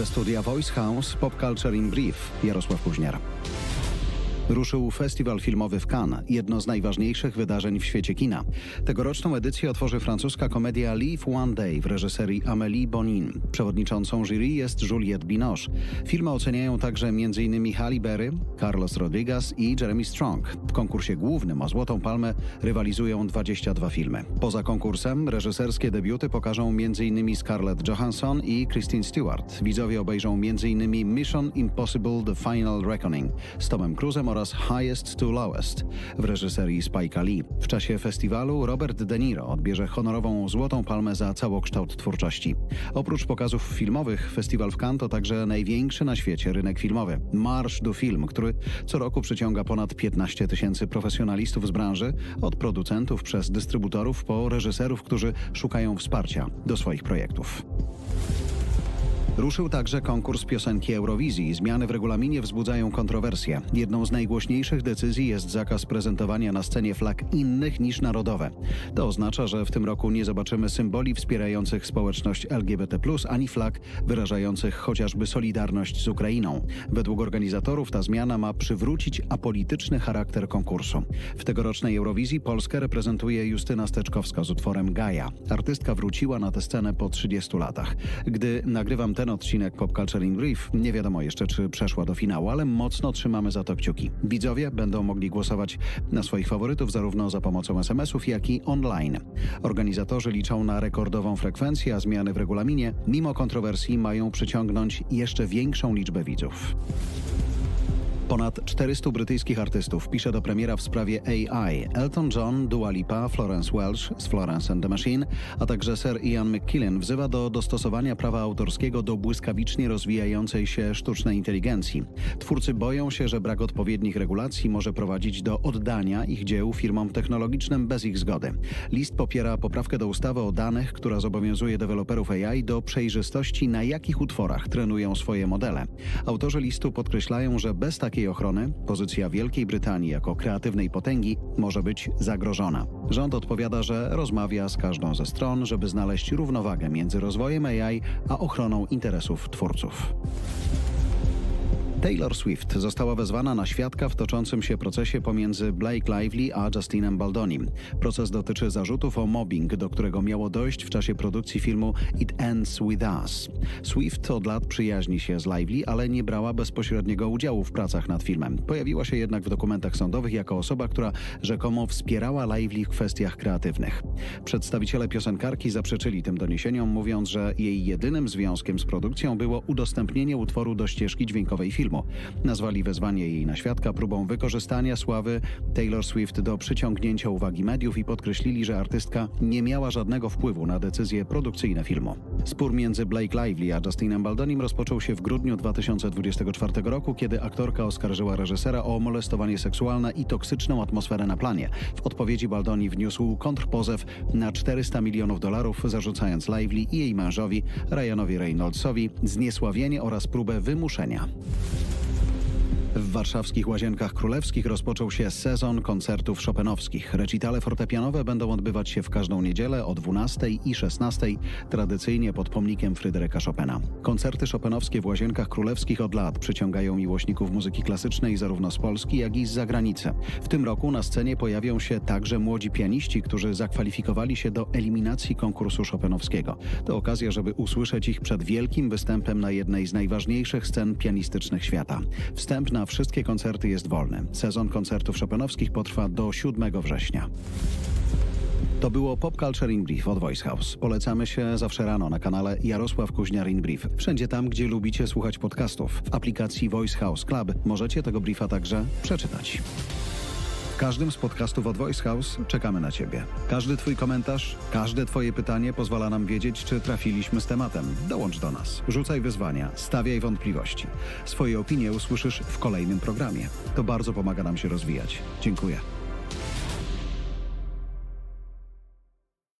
Ze studia Voice House Pop Culture in Brief Jarosław Kuźniar. Ruszył festiwal filmowy w Cannes, jedno z najważniejszych wydarzeń w świecie kina. Tegoroczną edycję otworzy francuska komedia Live One Day w reżyserii Amélie Bonin. Przewodniczącą jury jest Juliette Binoche. Filmy oceniają także m.in. Halle Berry, Carlos Rodriguez i Jeremy Strong. W konkursie głównym o Złotą Palmę rywalizują 22 filmy. Poza konkursem reżyserskie debiuty pokażą m.in. Scarlett Johansson i Kristen Stewart. Widzowie obejrzą m.in. Mission Impossible The Final Reckoning z Tomem Cruzem oraz Highest to Lowest w reżyserii Spike'a Lee. W czasie festiwalu Robert De Niro odbierze honorową Złotą Palmę za całokształt twórczości. Oprócz pokazów filmowych, festiwal w Cannes to także największy na świecie rynek filmowy. Marsz do Film, który co roku przyciąga ponad 15 tysięcy profesjonalistów z branży, od producentów przez dystrybutorów po reżyserów, którzy szukają wsparcia do swoich projektów. Ruszył także konkurs piosenki Eurowizji. Zmiany w regulaminie wzbudzają kontrowersje. Jedną z najgłośniejszych decyzji jest zakaz prezentowania na scenie flag innych niż narodowe. To oznacza, że w tym roku nie zobaczymy symboli wspierających społeczność LGBT, ani flag wyrażających chociażby solidarność z Ukrainą. Według organizatorów ta zmiana ma przywrócić apolityczny charakter konkursu. W tegorocznej Eurowizji Polskę reprezentuje Justyna Steczkowska z utworem Gaja. Artystka wróciła na tę scenę po 30 latach. Gdy nagrywam ten odcinek Pop Culture in Brief, nie wiadomo jeszcze, czy przeszła do finału, ale mocno trzymamy za to kciuki. Widzowie będą mogli głosować na swoich faworytów zarówno za pomocą SMS-ów, jak i online. Organizatorzy liczą na rekordową frekwencję, a zmiany w regulaminie, mimo kontrowersji, mają przyciągnąć jeszcze większą liczbę widzów. Ponad 400 brytyjskich artystów pisze do premiera w sprawie AI. Elton John, Dua Lipa, Florence Welch z Florence and the Machine, a także Sir Ian McKellen wzywa do dostosowania prawa autorskiego do błyskawicznie rozwijającej się sztucznej inteligencji. Twórcy boją się, że brak odpowiednich regulacji może prowadzić do oddania ich dzieł firmom technologicznym bez ich zgody. List popiera poprawkę do ustawy o danych, która zobowiązuje deweloperów AI do przejrzystości, na jakich utworach trenują swoje modele. Autorzy listu podkreślają, że bez takiej ochrony pozycja Wielkiej Brytanii jako kreatywnej potęgi może być zagrożona. Rząd odpowiada, że rozmawia z każdą ze stron, żeby znaleźć równowagę między rozwojem AI a ochroną interesów twórców. Taylor Swift została wezwana na świadka w toczącym się procesie pomiędzy Blake Lively a Justinem Baldonim. Proces dotyczy zarzutów o mobbing, do którego miało dojść w czasie produkcji filmu It Ends With Us. Swift od lat przyjaźni się z Lively, ale nie brała bezpośredniego udziału w pracach nad filmem. Pojawiła się jednak w dokumentach sądowych jako osoba, która rzekomo wspierała Lively w kwestiach kreatywnych. Przedstawiciele piosenkarki zaprzeczyli tym doniesieniom, mówiąc, że jej jedynym związkiem z produkcją było udostępnienie utworu do ścieżki dźwiękowej filmu. Nazwali wezwanie jej na świadka próbą wykorzystania sławy Taylor Swift do przyciągnięcia uwagi mediów i podkreślili, że artystka nie miała żadnego wpływu na decyzje produkcyjne filmu. Spór między Blake Lively a Justinem Baldonim rozpoczął się w grudniu 2024 roku, kiedy aktorka oskarżyła reżysera o molestowanie seksualne i toksyczną atmosferę na planie. W odpowiedzi Baldoni wniósł kontrpozew na 400 milionów dolarów, zarzucając Lively i jej mężowi, Ryanowi Reynoldsowi, zniesławienie oraz próbę wymuszenia. W warszawskich Łazienkach Królewskich rozpoczął się sezon koncertów chopinowskich. Recitale fortepianowe będą odbywać się w każdą niedzielę o 12 i 16, tradycyjnie pod pomnikiem Fryderyka Chopina. Koncerty chopinowskie w Łazienkach Królewskich od lat przyciągają miłośników muzyki klasycznej zarówno z Polski, jak i z zagranicy. W tym roku na scenie pojawią się także młodzi pianiści, którzy zakwalifikowali się do eliminacji konkursu chopinowskiego. To okazja, żeby usłyszeć ich przed wielkim występem na jednej z najważniejszych scen pianistycznych świata. Wstęp na wszystkie koncerty jest wolny. Sezon koncertów chopinowskich potrwa do 7 września. To było Pop Culture in Brief od Voice House. Polecamy się zawsze rano na kanale Jarosław Kuźniar in Brief. Wszędzie tam, gdzie lubicie słuchać podcastów. W aplikacji Voice House Club możecie tego briefa także przeczytać. Każdym z podcastów od Voice House czekamy na Ciebie. Każdy Twój komentarz, każde Twoje pytanie pozwala nam wiedzieć, czy trafiliśmy z tematem. Dołącz do nas, rzucaj wyzwania, stawiaj wątpliwości. Swoje opinie usłyszysz w kolejnym programie. To bardzo pomaga nam się rozwijać. Dziękuję.